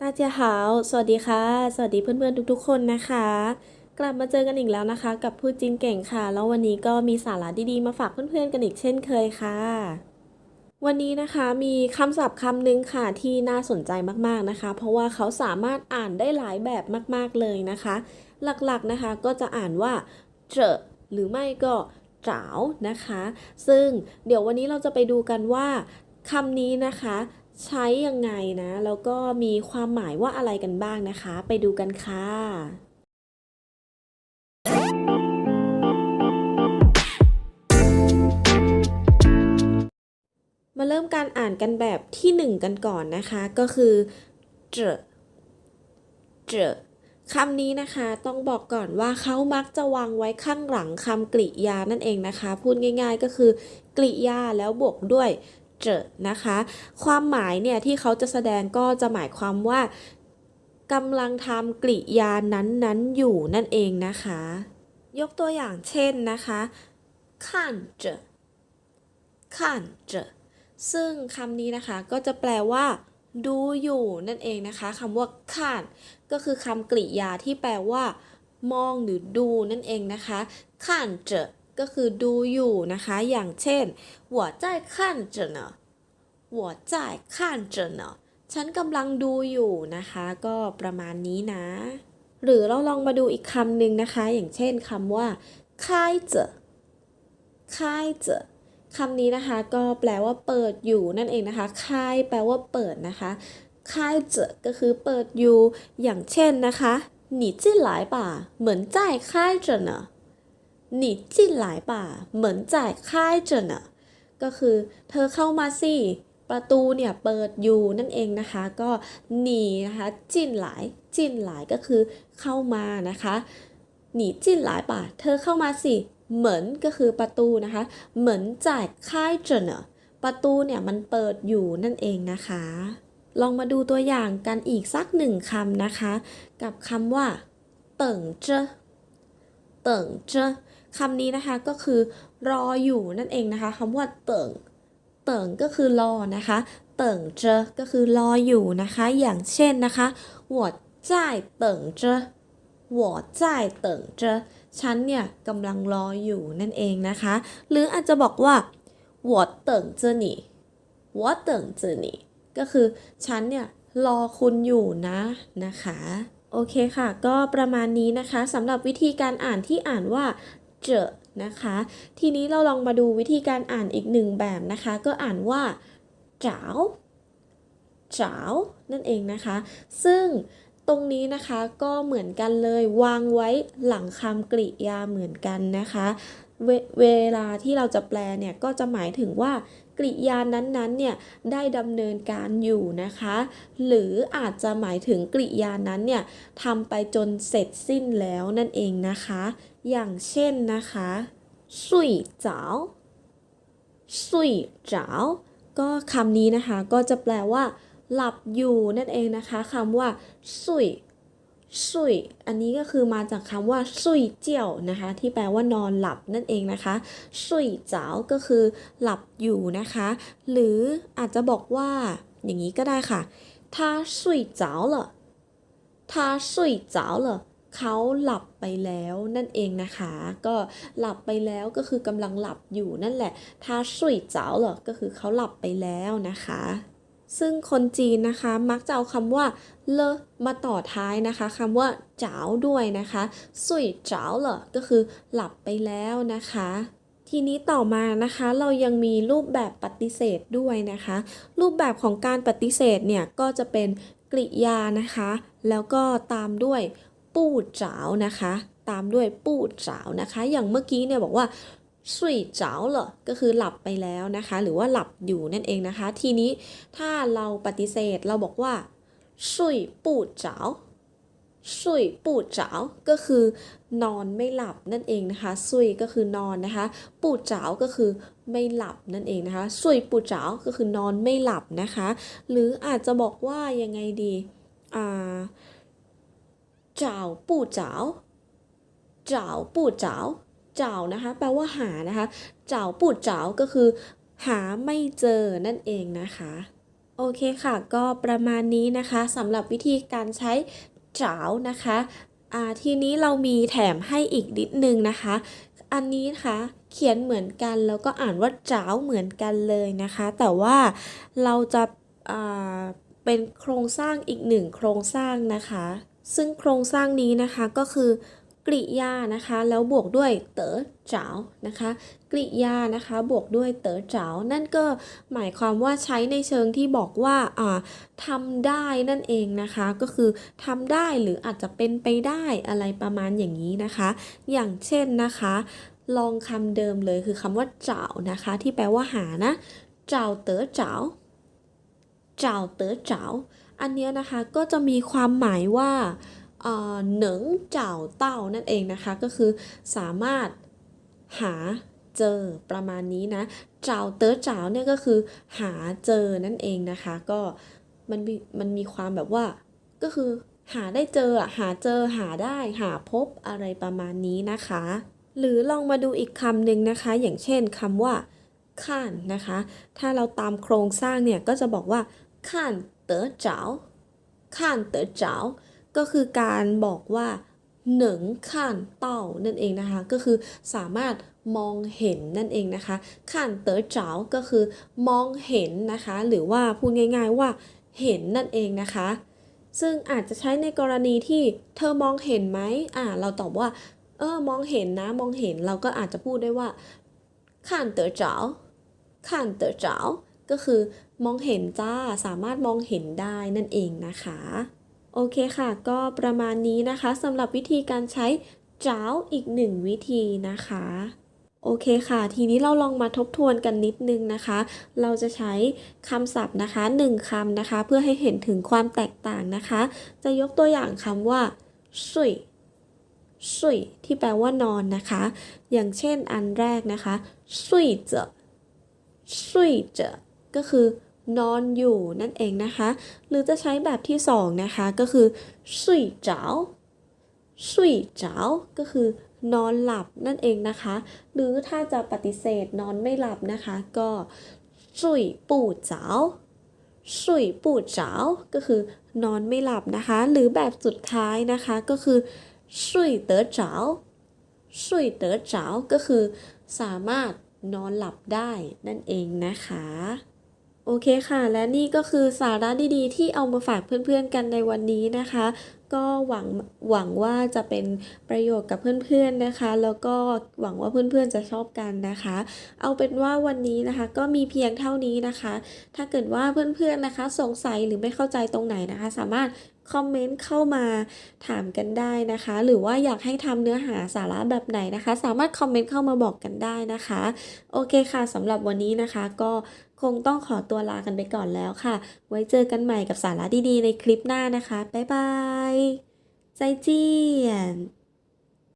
ตาเจียหาว สวัสดีค่ะ สวัสดีเพื่อนๆทุกๆคนนะคะ กลับมาเจอกันอีกแล้วนะคะ กับพูดจริงเก่งค่ะ แล้ววันนี้ก็มีสาระดีๆมาฝากเพื่อนๆกันอีกเช่นเคยค่ะ วันนี้นะคะมีคำศัพท์คำหนึ่งค่ะที่น่าสนใจมากๆนะคะ เพราะว่าเขาสามารถอ่านได้หลายแบบมากๆเลยนะคะ หลักๆนะคะก็จะอ่านว่าเจอหรือไม่ก็จ๋านะคะ ซึ่งเดี๋ยววันนี้เราจะไปดูกันว่าคำนี้นะคะ ใช้ยังไงนะ แล้วก็มีความหมายว่าอะไรกันบ้างนะคะ ไปดูกันค่ะมาเริ่มการอ่านกันแบบที่หนึ่งกันก่อนนะคะ ก็คือเจอเจอคำนี้นะคะต้องบอกก่อนว่าเขามักจะวางไว้ข้างหลังคำกริยานั่นเองนะคะ พูดง่ายๆก็คือกริยาแล้วบวกด้วย นะคะ ความหมายเนี่ยที่เขาจะแสดงก็จะหมายความว่ากำลังทำกริยานั้นๆอยู่นั่นเองนะคะ ยกตัวอย่างเช่นนะคะขันเจขันเจซึ่งคำนี้นะคะก็จะแปลว่าดูอยู่นั่นเองนะคะคำว่าขันก็คือคำกริยาที่แปลว่า มองหรือดูนั่นเองนะคะขันเจ ก็คือดูอยู่นะคะ อย่างเช่น我在看着呢我在看着呢ฉันกำลังดูอยู่นะคะ ก็ประมาณนี้นะ หรือเราลองมาดูอีกคำหนึ่งนะคะ อย่างเช่นคำว่า开着开着คำนี้นะคะก็แปลว่าเปิดอยู่นั่นเองนะคะค่ายแปลว่าเปิดนะคะค่ายเจอก็คือเปิดอยู่ อย่างเช่นนะคะ หนีจินหลายป่าเหมือนจ่ายค่ายเจนอะก็คือเธอเข้ามาสิ ประตูเนี่ยเปิดอยู่นั่นเองนะคะ ก็หนีนะคะจินหลายจินหลายก็คือเข้ามานะคะหนีจินหลายป่าเธอเข้ามาสิ เหมือนก็คือประตูนะคะ เหมือนจ่ายค่ายเจเนอะประตูเนี่ยมันเปิดอยู่นั่นเองนะคะ ลองมาดูตัวอย่างกันอีกสักหนึ่งคำนะคะ กับคำว่าเติ่งเจเติ่งเจ คำนี้นะคะก็คือ รออยู่นั่นเองนะคะคำว่าเติ่งเติ่งก็คือรอนะคะ เติ่งเจก็คือรออยู่นะคะ อย่างเช่นนะคะ我在等着我在等着ฉันเนี่ยกำลังรออยู่นั่นเองนะคะ หรืออาจจะบอกว่า我等着你我等着你ก็คือฉันเนี่ยรอคุณอยู่นะนะคะ โอเคค่ะ ก็ประมาณนี้นะคะสำหรับวิธีการอ่านที่อ่านว่า เจอนะคะ ทีนี้เราลองมาดูวิธีการอ่านอีกหนึ่งแบบนะคะ ก็อ่านว่าจ๋าวจ๋าวนั่นเองนะคะ ซึ่งตรงนี้นะคะก็เหมือนกันเลยวางไว้หลังคำกริยาเหมือนกันนะคะเวเวลาที่เราจะแปลเนี่ยก็จะหมายถึงว่ากริยานั้นๆเนี่ยได้ดำเนินการอยู่นะคะ หรืออาจจะหมายถึงกริยานั้นเนี่ยทำไปจนเสร็จสิ้นแล้วนั่นเองนะคะ อย่างเช่นนะคะสุยเจ้าสุยเจ้าก็คำนี้นะคะก็จะแปลว่า หลับอยู่นั่นเองนะคะคำว่าสุยสุยอันนี้ก็คือมาจากคำว่าสุยเจียวนะคะ ที่แปลว่านอนหลับนั่นเองนะคะสุยเจ้าก็คือหลับอยู่นะคะ หรืออาจจะบอกว่า อย่างนี้ก็ได้ค่ะ他睡着了他睡着了 เขาหลับไปแล้วนั่นเองนะคะ ก็หลับไปแล้วก็คือกำลังหลับอยู่นั่นแหละ他睡着了ก็คือเขาหลับไปแล้วนะคะ ซึ่งคนจีนนะคะมักจะเอาคำว่าเลอมาต่อท้ายนะคะคำว่าจ๋าวด้วยนะคะสุยจ๋าวเหรอก็คือหลับไปแล้วนะคะ ทีนี้ต่อมานะคะเรายังมีรูปแบบปฏิเสธด้วยนะคะ รูปแบบของการปฏิเสธเนี่ยก็จะเป็นกริยานะคะ แล้วก็ตามด้วย ปู้จ๋าวนะคะ ตามด้วยปู้จ๋าวนะคะ อย่างเมื่อกี้เนี่ยบอกว่าสุยเจ้าเหรอก็คือหลับไปแล้วนะคะ หรือว่าหลับอยู่นั่นเองนะคะ ทีนี้ถ้าเราปฏิเสธเราบอกว่าสุยปู่เจ้าสุยปู่เจ้าก็คือนอนไม่หลับนั่นเองนะคะสุยก็คือนอนนะคะ ปู่เจ้าก็คือไม่หลับนั่นเองนะคะสุยปู่เจ้าก็คือนอนไม่หลับนะคะ หรืออาจจะบอกว่ายังไงดีอ่า จ้าปู่เจ้าเจ้าปู่เจ้าเจ้านะคะ แปลว่าหานะคะเจ้าปูดเจ้าก็คือ หาไม่เจอนั่นเองนะคะ โอเคค่ะ ก็ประมาณนี้นะคะสำหรับวิธีการใช้จ๋าวนะคะทีนี้เรามีแถมให้อีกนิดนึงนะคะ อันนี้นะคะเขียนเหมือนกันแล้วก็อ่านว่าจ๋าวเหมือนกันเลยนะคะ แต่ว่าเราจะเป็นโครงสร้างอีกหนึ่งโครงสร้างนะคะ ซึ่งโครงสร้างนี้นะคะก็คือกริยานะคะ แล้วบวกด้วยเต๋อเจ๋านะคะกริยานะคะบวกด้วยเต๋อเจ๋านั่นก็หมายความว่าใช้ในเชิงที่บอกว่าอ่าทำได้นั่นเองนะคะ ก็คือทำได้หรืออาจจะเป็นไปได้อะไรประมาณอย่างนี้นะคะ อย่างเช่นนะคะ ลองคำเดิมเลยคือคำว่าเจ้านะคะ ที่แปลว่าหานะเจ้าเต๋อเจ้าเจ้าเต๋อเจ้า อันเนี้ยนะคะก็จะมีความหมายว่าเออหนิงเจ้าเต้านั่นเองนะคะ ก็คือสามารถหาเจอประมาณนี้นะเจ้าเต๋อเจ้าเนี่ยก็คือหาเจอนั่นเองนะคะ ก็มันมีมันมีความแบบว่าก็คือหาได้เจอหาเจอหาได้หาพบอะไรประมาณนี้นะคะ หรือลองมาดูอีกคำหนึ่งนะคะ อย่างเช่นคำว่าข้านนะคะ ถ้าเราตามโครงสร้างเนี่ยก็จะบอกว่า ข้านเต๋อเจ๋าข้านเต๋อเจ๋าก็คือการบอกว่าหนึ่งข้านเต้านั่นเองนะคะ ก็คือสามารถมองเห็นนั่นเองนะคะข้านเต๋อเจ๋าก็คือมองเห็นนะคะ หรือว่าพูดง่าย ๆว่าเห็นนั่นเองนะคะ ซึ่งอาจจะใช้ในกรณีที่เธอมองเห็นไหมอ่า เราตอบว่า เออ มองเห็นนะ มองเห็น เราก็อาจจะพูดได้ว่าข้านเต๋อเจ๋าข้านเต๋อเจ๋าก็คือ มองเห็นจ้าสามารถมองเห็นได้นั่นเองนะคะ โอเคค่ะ ก็ประมาณนี้นะคะสำหรับวิธีการใช้จ้าอีกหนึ่งวิธีนะคะ โอเคค่ะ ทีนี้เราลองมาทบทวนกันนิดนึงนะคะ เราจะใช้คำศัพท์นะคะหนึ่งคำนะคะ เพื่อให้เห็นถึงความแตกต่างนะคะ จะยกตัวอย่างคำว่าสุยสุยที่แปลว่านอนนะคะ อย่างเช่นอันแรกนะคะสุยเจอสุยเจอก็คือ นอนอยู่นั่นเองนะคะ หรือจะใช้แบบที่สองนะคะก็คือสุยเจ้าสุยเจ้าก็คือนอนหลับนั่นเองนะคะ หรือถ้าจะปฏิเสธนอนไม่หลับนะคะ ก็สุยปู่เจ้าสุยปู่เจ้าก็คือนอนไม่หลับนะคะ หรือแบบสุดท้ายนะคะก็คือสุยเต๋อเจ้าสุยเต๋อเจ้าก็คือสามารถนอนหลับได้นั่นเองนะคะ โอเคค่ะ และนี่ก็คือสาระดีๆ ที่เอามาฝากเพื่อนๆกันในวันนี้นะคะ ก็หวังหวังว่าจะเป็นประโยชน์กับเพื่อนๆนะคะ แล้วก็หวังว่าเพื่อนๆจะชอบกันนะคะ เอาเป็นว่าวันนี้นะคะ ก็มีเพียงเท่านี้นะคะ ถ้าเกิดว่าเพื่อนๆนะคะ สงสัยหรือไม่เข้าใจตรงไหนนะคะ สามารถ คอมเมนต์เข้ามาถามกันได้นะคะ หรือว่าอยากให้ทำเนื้อหาสาระแบบไหนนะคะ สามารถคอมเมนต์เข้ามาบอกกันได้นะคะ โอเคค่ะสำหรับวันนี้นะคะ ก็คงต้องขอตัวลากันไปก่อนแล้วค่ะ ไว้เจอกันใหม่กับสาระดีๆ ในคลิปหน้านะคะบ๊ายบายใจเจียน